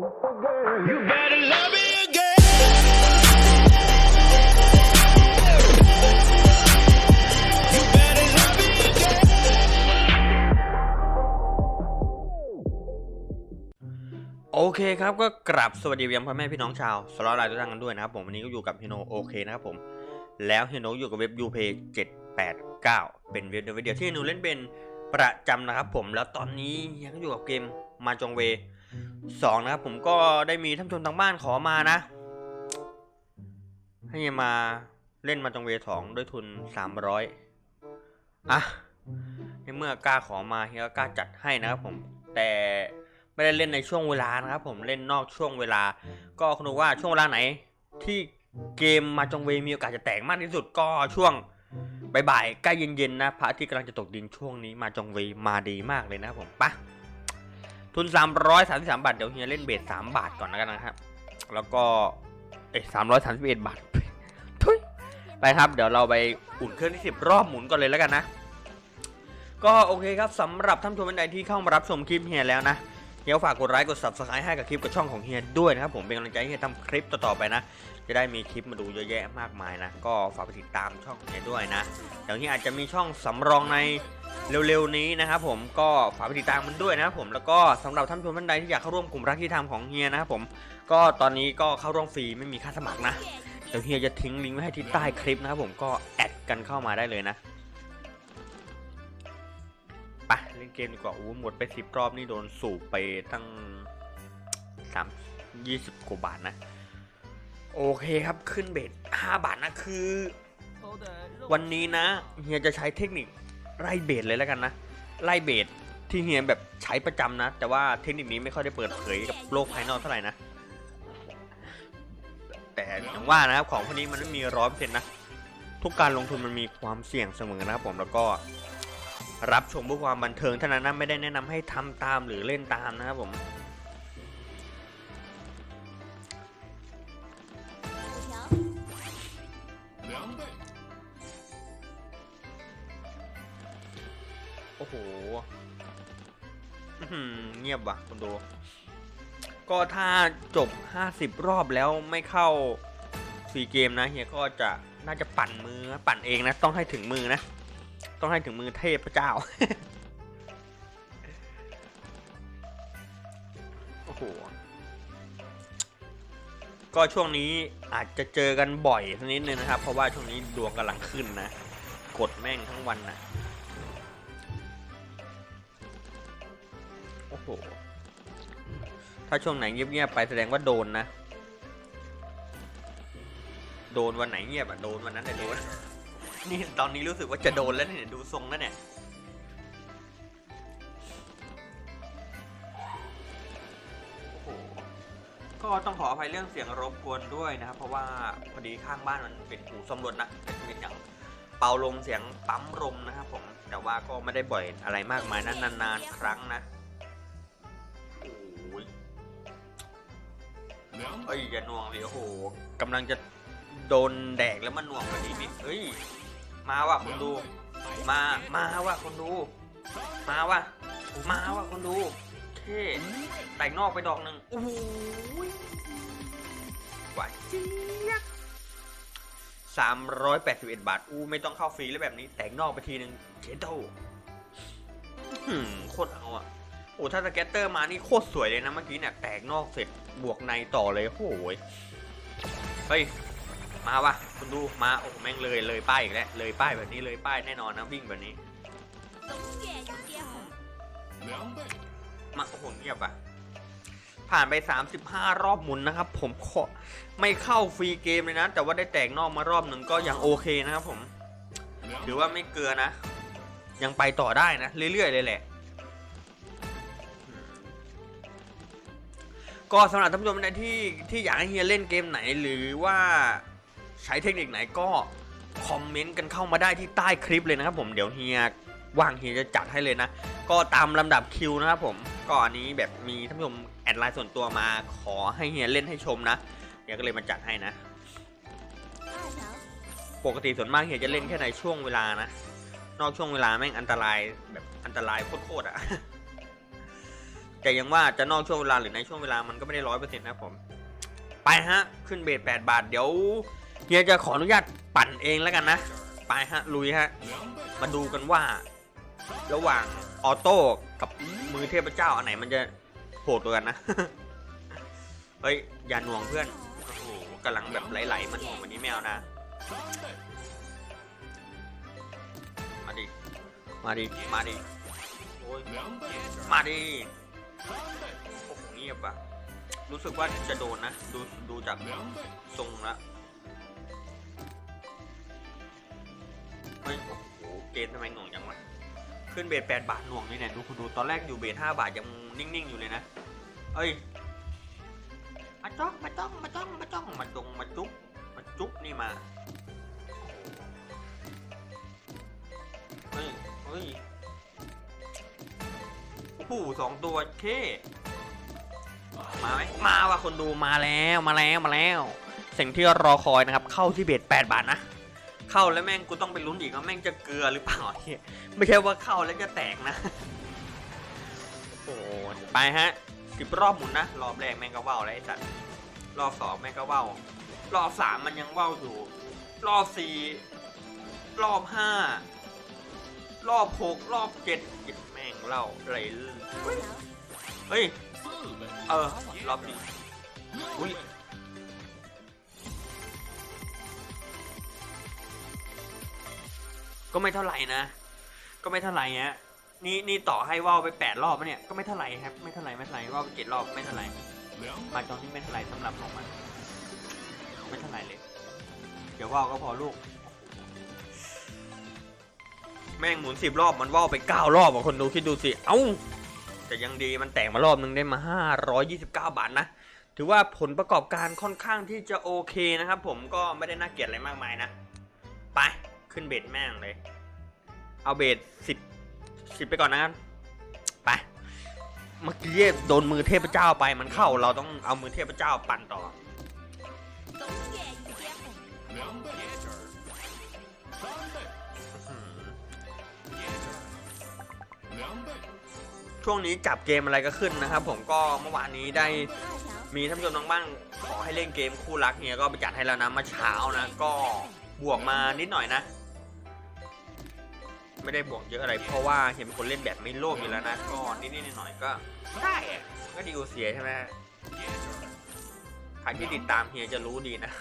โอเคครับก็กราบสวัสดีเวียมพ่อแม่พี่น้องชาวสล็อตไลน์ทุกท่านกันด้วยนะครับผมวันนี้ก็อยู่กับเฮโนโอเคนะครับผมแล้วเฮโนอยู่กับเว็บยูเพย์เจ็ดแปดเก้าเป็นเว็บเดียวเดียวที่เฮโนเล่นเป็นประจำนะครับผมแล้วตอนนี้ยังอยู่กับเกมมาจงเว สองนะครับผมก็ได้มีท่านชมทางบ้านขอมานะ ให้มาเล่นมาจงเวสองด้วยทุนสามร้อยอะ ในเมื่อกล้าขอมาเฮียกล้าจัดให้นะครับผม แต่ไม่ได้เล่นในช่วงเวลานะครับผมเล่นนอกช่วงเวลา ก็คุณดูว่าช่วงเวลาไหน ที่เกมมาจงเวมีโอกาสจะแตกมากที่สุดก็ช่วงบ่ายๆใกล้เย็นๆนะพระอาทิตย์กำลังจะตกดินช่วงนี้มาจงเวมาดีมากเลยนะครับผมปะ ทุน 333 บาท เดี๋ยวเฮียเล่นเบส3บาทก่อนแล้วกันนะครับ แล้วก็เอ้สามร้อยสามสิบเอ็ดบาททุยไปครับ เดี๋ยวเราไปอุ่นเครื่องที่สิบรอบหมุนก่อนเลยแล้วกันนะ ก็โอเคครับสำหรับท่านผู้ชมท่านใดที่เข้ามารับชมคลิปเฮียแล้วนะ เฮียฝากกดไลค์กด subscribe ให้กับคลิปกับช่องของเฮียด้วยนะครับผมเป็นกำลังใจให้เฮียทำคลิปต่อๆไปนะ จะได้มีคลิปมาดูเยอะแยะมากมายนะ ก็ฝากไปติดตามช่องเฮียด้วยนะเดี๋ยวเฮียอาจจะมีช่องสำรองในเร็วๆนี้นะครับผมก็ฝากไปติดตามมันด้วยนะครับผมแล้วก็สำหรับท่านผู้ชมท่านใดที่อยากเข้าร่วมกลุ่มรักที่ทำของเฮียนะครับผมก็ตอนนี้ก็เข้าร่วมฟรีไม่มีค่าสมัครนะเดี๋ยวเฮียจะทิ้งลิงก์ไว้ให้ที่ใต้คลิปนะครับผมก็แอดกันเข้ามาได้เลยนะ เล่นเกมดีกว่าโอ้หมดไปสิบรอบนี่โดนสูบไปตั้งสามยี่สิบกว่าบาทนะ โอเคครับขึ้นเบสห้าบาทนะคือ วันนี้นะเฮียจะใช้เทคนิคไล่เบสเลยแล้วกันนะไล่เบสที่เฮียแบบใช้ประจำนะ แต่ว่าเทคนิคนี้ไม่ค่อยได้เปิดเผยกับโลกภายนอกเท่าไหร่นะ แต่อย่างว่านะครับของพวกนี้มันไม่มีร้อยเปอร์เซ็นต์นะทุกการลงทุนมันมีความเสี่ยงเสมอนะครับผมแล้วก็ รับชมเพื่อความบันเทิงเท่านั้นนะไม่ได้แนะนำให้ทำตามหรือเล่นตามนะครับผมโอ้โหเงียบว่ะคุณดูก็ถ้าจบ 50 รอบแล้วไม่เข้าฟรีเกมนะเฮียก็จะน่าจะปั่นมือปั่นเองนะ ต้องให้ถึงมือนะ ต้องให้ถึงมือเทพเจ้า โอ้โห ก็ช่วงนี้อาจจะเจอกันบ่อยสักนิดนึงนะครับ เพราะว่าช่วงนี้ดวงกำลังขึ้นนะ กดแม่งทั้งวันนะโอ้โห ถ้าช่วงไหนเงียบๆไปแสดงว่าโดนนะ โดนวันไหนเงียบอะโดนวันนั้นแต่โดน นี่ตอนนี้รู้สึกว่าจะโดนแล้วเนี่ยดูทรงแล้วเนี่ยโอ้โหก็ต้องขออภัยเรื่องเสียงรบกวนด้วยนะครับ เพราะว่าพอดีข้างบ้านมันเป็นหูสำรวจนะเป็นอย่างเป่าลมเสียงปั๊มลมนะครับผมแต่ว่าก็ไม่ได้บ่อยอะไรมากมายนะนานๆครั้งนะโอ้ยเอ้ยอย่าหน่วงเลยโอ้โหกำลังจะโดนแดกแล้วมันหน่วงแบบนี้นี่เฮ้ย มาว่ะคนดู มา มาว่ะคนดู มาว่ะ มาว่ะคนดูเท่แต่งนอกไปดอกหนึ่งโอ้โหหวานเจี๊ยบสามร้อยแปดสิบเอ็ดบาท อู้ไม่ต้องเข้าฟรีแล้วแบบนี้ แต่งนอกไปทีหนึ่งเชโตหืมโคตรเอาอะโอ้ถ้าสเก็ตเตอร์มานี่โคตรสวยเลยนะเมื่อกี้เนี่ย แตกนอกเสร็จบวกในต่อเลยโอ้โหยเฮ้ย มาวะคุณดูมาโอ้แม่งเลยเลยป้ายอีกแล้วเลยป้ายแบบนี้เลยป้ายแน่นอนนะวิ่งแบบนี้มาโอ้โหเงียบอะผ่านไป 35 รอบหมุนนะครับ ผมขอไม่เข้าฟรีเกมเลยนะ แต่ว่าได้แตกนอกมารอบหนึ่งก็ยังโอเคนะครับผมถือว่าไม่เกลือนะ ยังไปต่อได้นะ เรื่อยๆเลยแหละก็สำหรับท่านผู้ชมนใดที่ที่อยากให้เฮียเล่นเกมไหนหรือว่า ใช้เทคนิคไหนก็คอมเมนต์กันเข้ามาได้ที่ใต้คลิปเลยนะครับผมเดี๋ยวเฮียว่างเฮียจะจัดให้เลยนะ ก็ตามลำดับคิวนะครับผมก็อันนี้แบบมีท่านผู้ชมแอดไลน์ส่วนตัวมาขอให้เฮียเล่นให้ชมนะเฮียก็เลยมาจัดให้นะ ปกติส่วนมากเฮียจะเล่นแค่ในช่วงเวลานะ นอกช่วงเวลาแม่งอันตรายแบบอันตรายโคตรๆอะ่ะแต่ยังว่าจะนอกช่วงเวลาหรือในช่วงเวลามันก็ไม่ได้ร้อยเปอร์เซ็นต์นะผม ไปฮะ ขึ้นเบสแปดบาท เดี๋ยว เฮียจะขออนุญาตปั่นเองแล้วกันนะ ไปฮะ ลุยฮะ มาดูกันว่า ระหว่างออโต้กับมือเทพเจ้าอันไหนมันจะโหดกว่ากันนะ เฮ้ย อย่าหน่วงเพื่อน โอ้โหกำลังแบบไหลๆมันหน่วงวันนี้ไม่เอานะ มาดิ มาดิ มาดิ โอ้ย มาดิโอ้โหเงียบอะรู้สึกว่าจะโดนนะ ดูดูจากทรงละ เฮ้ย โอ้โห เกมทำไมหน่วงจังวะ ขึ้นเบสแปดบาทหน่วงนี่เนี่ยดูคุณดูตอนแรกอยู่เบสห้าบาทยังนิ่ง ๆ อยู่เลยนะ เอ้ย มาจ้องมาจ้องมาจ้องมาจ้องมาจงมาจุ๊บมาจุ๊บนี่มา เฮ้ย เฮ้ยโอ้สองตัวเค มาไหมมาว่ะคนดูมาแล้วมาแล้วมาแล้วสิ่งที่รอคอยนะครับ เข้าที่เบสแปดบาทนะ เข้าแล้วแม่งกูต้องไปลุ้นอีกว่าแม่งจะเกลือหรือเปล่าเฮียไม่ใช่ว่าเข้าแล้วจะแตกนะ โอ้โหไปฮะสิบรอบหมุนนะ รอบแรกแม่งก็ว่าวแล้วไอ้สัตว์รอบสองแม่งก็ว่าวรอบสามมันยังว่าวอยู่ รอบสี่รอบห้ารอบหกรอบเจ็ดแม่งเล่าอะไรเฮ้ย เออ รอบนี้อุ้ย ก็ไม่เท่าไหร่นะ ก็ไม่เท่าไหร่ฮะนี่นี่ต่อให้ว่าวไปแปดรอบแล้เนี่ยก็ไม่เท่าไหร่ครับ ไม่เท่าไหร่ไม่เท่าไหร่ว่าวไปเจ็ดรอบไม่เท่าไหร่มาจองนี่ไม่เท่าไหร่สำหรับผมมันไม่เท่าไหร่เลย เดี๋ยวว่าวก็พอลูก แม่งหมุนสิบรอบมันว่าวไปเก้ารอบอะคนดูคิดดูสิเอ้าแต่ยังดีมันแตกมารอบนึงได้มาห้าร้อยยี่สิบเก้าบาทนะถือว่าผลประกอบการค่อนข้างที่จะโอเคนะครับ ผมก็ไม่ได้น่าเกลียดอะไรมากมายนะ ไป ขึ้นเบสแม่งเลย เอาเบสสิบสิบไปก่อนนะครับไปเมื่อกี้โดนมือเทพเจ้าไปมันเข้าเราต้องเอามือเทพเจ้าปั่นต่อช่วงนี้จับเกมอะไรก็ขึ้นนะครับ ผมก็เมื่อวานนี้ได้มีท่านผู้ชมทางบ้างขอให้เล่นเกมคู่รักเนี่ยก็ไปจัดให้แล้วนะมาเช้านะ ก็บวกมานิดหน่อยนะ ไม่ได้บวกเยอะอะไร เพราะว่าเห็นคนเล่นแบบไม่โลภอยู่แล้วนะก็นิดๆหน่อยๆก็ได้ก็ดีกว่าเสียใช่ไหมใครที่ติดตามเฮียจะรู้ดีนะ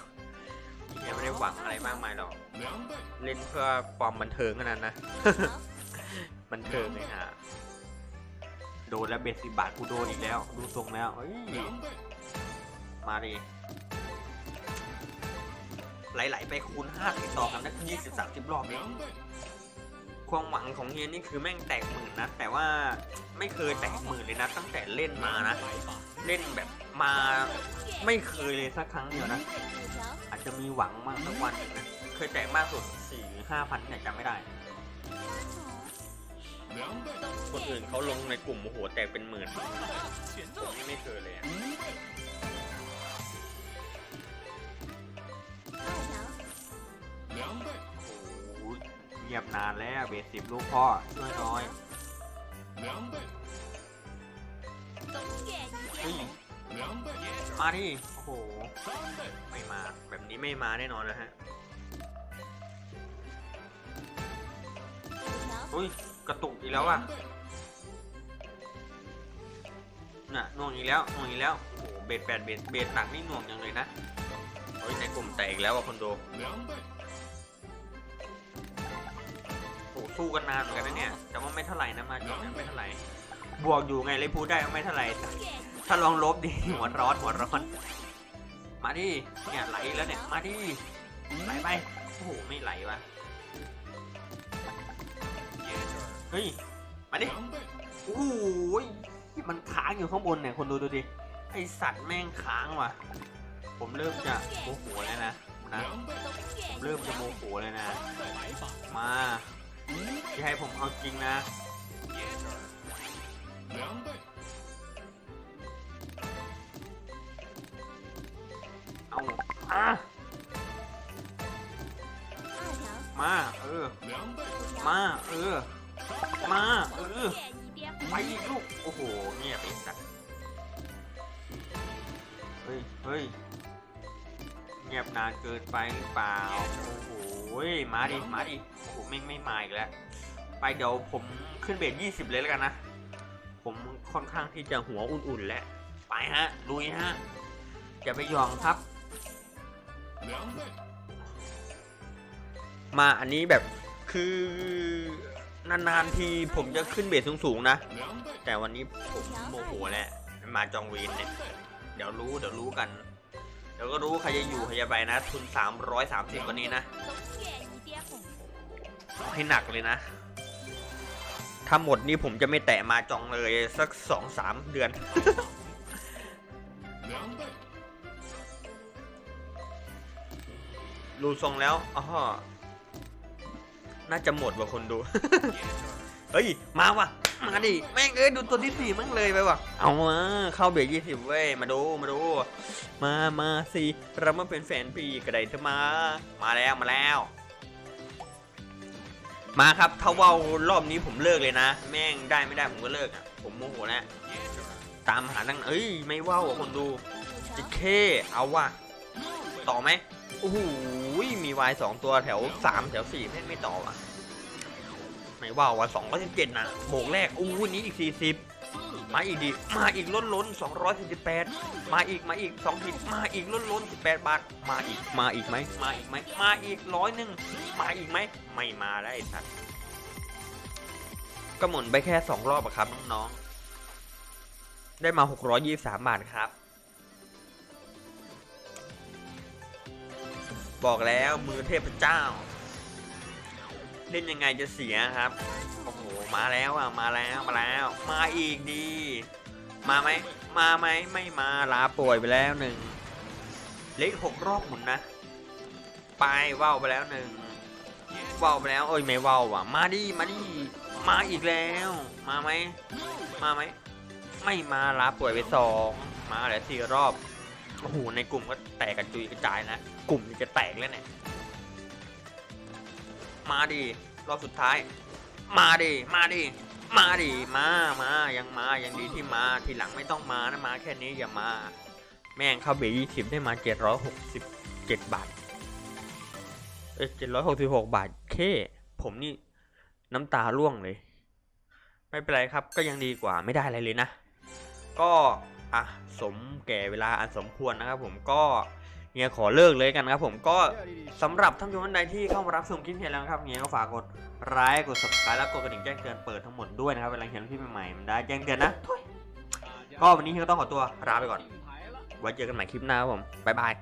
เฮียไม่ได้หวังอะไรมากมายหรอกเล่นเพื่อความบันเทิงเท่านั้นนะบันเทิงเลยฮะโดนแล้วเบสสิบาทกูโดนอีกแล้ว ดูทรงแล้วเฮ้ยมาดิไหลๆไปคูณห้าติดต่อกันนักยี่สิบสามสิบรอบเอง ความหวังของเฮียนี่คือแม่งแตกหมื่นนะแต่ว่าไม่เคยแตกหมื่นเลยนะตั้งแต่เล่นมานะ เล่นแบบมาไม่เคยเลยสักครั้งเดียวนะ อาจจะมีหวังมากสักวันหนึ่งนะเคยแตกมากสุดสี่ห้าพันเนี่ยจำไม่ได้ คนอื่นเขาลงในกลุ่มโอ้โหแตกเป็นหมื่นผมนี่ไม่เคยเลยอะ เยียบนานแล้วเบสสิบลูกพ่อช่น้อยมาที่โอ้โห ไม่มา แบบนี้ไม่มาแน่นอนนะฮะอุ้ย กระตุกอีกแล้วอะน่ะน่วงอีกแล้วน่วงอีกแล้ว โอ้โห เบสแปดเบสเบสหนักนี่น่วงยังเลยนะ เฮ้ยในกลุ่มแตกแล้วว่ะคนโด สู้กันนานเหมือนกันนะเนี่ย แต่ว่าไม่เท่าไหร่นะมาจบไม่เท่าไหร่ บวกอยู่ไงเลยพูดได้ก็ไม่เท่าไหร่ ถ้าลองลบดิหัวร้อนหัวร้อน มาดิ เนี่ยไหลแล้วเนี่ย มาดิ ไหลไป โอ้โหไม่ไหลวะ เฮ้ย มาดิ โอ้โหมันค้างอยู่ข้างบนเนี่ยคนดูดูดิ ไอสัตว์แม่งค้างว่ะ ผมเริ่มจะโมโหแล้วนะนะ ผมเริ่มจะโมโหเลยนะ มา อย่ให้ผมเอาจริงนะเอาอะมา เออ มา เออ มา เออ ไปลูก โอ้โห เงียบไปสัตว์เฮ้ย เฮ้ย เงียบนานเกินไปหรือเปล่า โอ้โหมาดิ มาดิผมไม่ไม่มาอีกแล้ว ไปเดี๋ยวผมขึ้นเบรดยี่สิบเลยแล้วกันนะ ผมค่อนข้างที่จะหัวอุ่นๆแล้ว ไปฮะ ลุยฮะ อย่าไปยอมครับ มาอันนี้แบบคือนานๆทีผมจะขึ้นเบสสูงๆนะ แต่วันนี้ผมโมโหแล้วมาจองวีนเนี่ย เดี๋ยวรู้เดี๋ยวรู้กัน เดี๋ยวก็รู้ใครจะอยู่ใครจะไปนะ ทุน 330วันนี้นะให้หนักเลยนะ ถ้าหมดนี่ผมจะไม่แตะมาจองเลยสัก 2-3 เดือนรูทรงแล้วอ๋อน่าจะหมดว่ะคนดู เฮ้ย มาว่ะ มาดิแม่งเอ้ยดูตัวที่สี่มั่งเลยไปว่ะเอามาเข้าเบรกยี่สิบเว้ยมาดูมาดู มามาสิเรามาเป็นแฟนปีกระไดเธอมา มาแล้วมาแล้ว มาครับถ้าว่ารอบนี้ผมเลิกเลยนะ แม่งได้ไม่ได้ผมก็เลิกอะผมโมโหแล้วตามหาตั้งเอ้ยไม่ว่าวคนดูจิเคเอาว่ะต่อไหมโอ้โหมีวายสองตัวแถวสามแถวสี่ไม่ไม่ต่อว่ะ ไม่ว่าวว่ะสองร้อยสิบเจ็ดนะโบกแรกอู้วนี้อีกสี่สิบมาอีกดิมาอีกล้นล้นสองร้อยสี่สิบแปดมาอีกมาอีกสองสิบมาอีกล้นล้นสิบแปดบาท มาอีกมาอีกไหมมาอีกไหมมาอีกร้อยหนึ่งมาอีกไหมไม่มาแล้วไอ้สัตว์ก็หมุนไปแค่สองรอบอะครับน้องๆได้มาหกร้อยยี่สามบาทครับ บอกแล้วมือเทพเจ้า เล่นยังไงจะเสียครับ โอ้โห มาแล้วอะ มาแล้ว มาแล้ว มาอีกดี มาไหม มาไหม ไม่มาลาป่วยไปแล้วหนึ่ง เล็กหกรอบหมุนนะ ไปว่าวไปแล้วหนึ่งว่าวไปแล้วโอ้ย ไม่ว่าวอะ มาดิ มาดิ มาอีกแล้ว มาไหม มาไหม ไม่มาลาป่วยไปสอง มาแล้วสี่รอบ โอ้โห ในกลุ่มก็แตกกันจุยกระจายนะ กลุ่มจะแตกแล้วเนี่ย มาดิรอบสุดท้าย มาดิมาดิมาดิมามายังมายังดีที่มาทีหลังไม่ต้องมานะมาแค่นี้อย่ามา แม่งเข้าเบรยี่สิบได้มาเจ็ดร้อยหกสิบเจ็ดบาทเอ้ยเจ็ดร้อยหกสิบหกบาทเคผมนี่น้ำตาร่วงเลย ไม่เป็นไรครับก็ยังดีกว่าไม่ได้อะไรเลยนะ ก็อะสมแก่เวลาอันสมควรนะครับผมก็ เฮียขอเลิกเลยกันครับผมก็สำหรับท่านผู้ชมท่านใดที่เข้ามารับชมคลิปเฮียแล้วนะครับเฮียก็ฝากกดไลค์กด subscribe แล้วกดกระดิ่งแจ้งเตือนเปิดทั้งหมดด้วยนะครับเวลาเฮียลงคลิปใหม่ๆมันได้แจ้งเตือนนะทุยก็วันนี้เฮียก็ต้องขอตัวลาไปก่อนไว้เจอกันใหม่คลิปหน้าครับผมบ๊ายบาย